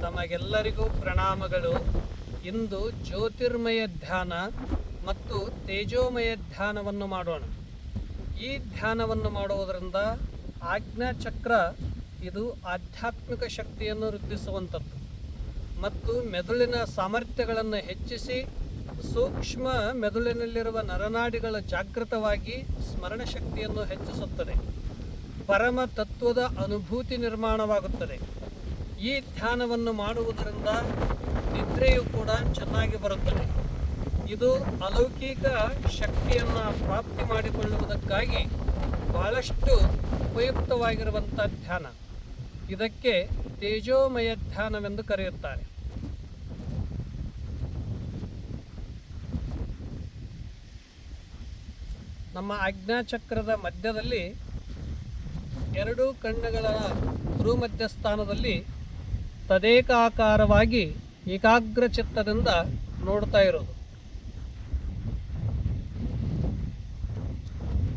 ತಮಗೆಲ್ಲರಿಗೂ ಪ್ರಣಾಮಗಳು. ಇಂದು ಜ್ಯೋತಿರ್ಮಯ ಧ್ಯಾನ ಮತ್ತು ತೇಜೋಮಯ ಧ್ಯಾನವನ್ನು ಮಾಡೋಣ. ಈ ಧ್ಯಾನವನ್ನು ಮಾಡುವುದರಿಂದ ಆಜ್ಞಾ ಚಕ್ರ ಇದು ಆಧ್ಯಾತ್ಮಿಕ ಶಕ್ತಿಯನ್ನು ವೃದ್ಧಿಸುವಂಥದ್ದು. ಮತ್ತು ಮೆದುಳಿನ ಸಾಮರ್ಥ್ಯಗಳನ್ನು ಹೆಚ್ಚಿಸಿ ಸೂಕ್ಷ್ಮ ಮೆದುಳಿನಲ್ಲಿರುವ ನರನಾಡಿಗಳ ಜಾಗೃತವಾಗಿ ಸ್ಮರಣ ಶಕ್ತಿಯನ್ನು ಹೆಚ್ಚಿಸುತ್ತದೆ. ಪರಮ ತತ್ವದ ಅನುಭೂತಿ ನಿರ್ಮಾಣವಾಗುತ್ತದೆ. ಈ ಧ್ಯಾನವನ್ನು ಮಾಡುವುದರಿಂದ ನಿದ್ರೆಯು ಕೂಡ ಚೆನ್ನಾಗಿ ಬರುತ್ತದೆ. ಇದು ಅಲೌಕಿಕ ಶಕ್ತಿಯನ್ನು ಪ್ರಾಪ್ತಿ ಮಾಡಿಕೊಳ್ಳುವುದಕ್ಕಾಗಿ ಬಹಳಷ್ಟು ಉಪಯುಕ್ತವಾಗಿರುವಂಥ ಧ್ಯಾನ. ಇದಕ್ಕೆ ತೇಜೋಮಯ ಧ್ಯಾನವೆಂದು ಕರೆಯುತ್ತಾರೆ. ನಮ್ಮ ಆಜ್ಞಾಚಕ್ರದ ಮಧ್ಯದಲ್ಲಿ ಎರಡು ಕಣ್ಣುಗಳ ಭ್ರೂಮಧ್ಯ ಸ್ಥಾನದಲ್ಲಿ ತದೇಕಾಕಾರವಾಗಿ ಏಕಾಗ್ರ ಚಿತ್ತದಿಂದ ನೋಡ್ತಾ ಇರೋದು.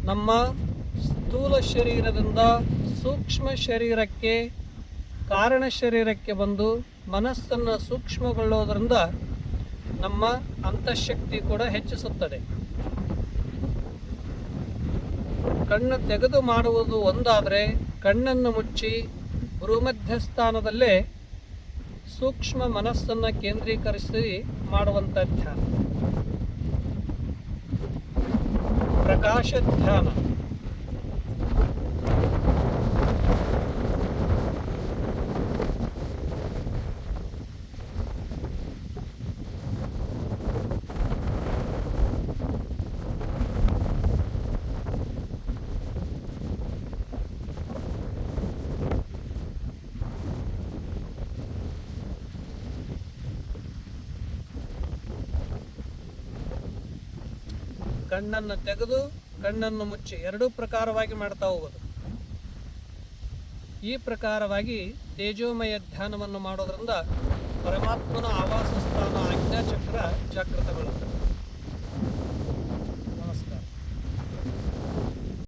ನಮ್ಮ ಸ್ಥೂಲ ಶರೀರದಿಂದ ಸೂಕ್ಷ್ಮ ಶರೀರಕ್ಕೆ, ಕಾರಣ ಶರೀರಕ್ಕೆ ಬಂದು ಮನಸ್ಸನ್ನು ಸೂಕ್ಷ್ಮಗೊಳ್ಳೋದರಿಂದ ನಮ್ಮ ಅಂತಃಶಕ್ತಿ ಕೂಡ ಹೆಚ್ಚಿಸುತ್ತದೆ. ಕಣ್ಣು ತೆಗೆದು ಮಾಡುವುದು ಒಂದಾದರೆ ಕಣ್ಣನ್ನು ಮುಚ್ಚಿ ಭೂಮಧ್ಯಸ್ಥಾನದಲ್ಲೇ ಸೂಕ್ಷ್ಮ ಮನಸ್ಸನ್ನು ಕೇಂದ್ರೀಕರಿಸಿ ಮಾಡುವಂಥ ಧ್ಯಾನ. ಪ್ರಕಾಶ ಧ್ಯಾನ. ಕಣ್ಣನ್ನು ತೆಗೆದು ಕಣ್ಣನ್ನು ಮುಚ್ಚಿ ಎರಡೂ ಪ್ರಕಾರವಾಗಿ ಮಾಡ್ತಾ ಹೋಗೋದು. ಈ ಪ್ರಕಾರವಾಗಿ ತೇಜೋಮಯ ಧ್ಯಾನವನ್ನು ಮಾಡೋದರಿಂದ ಪರಮಾತ್ಮನ ಆವಾಸ ಸ್ಥಾನ ಆಜ್ಞಾಚಕ್ರ ಜಾಗೃತಗೊಳ್ಳುತ್ತದೆ.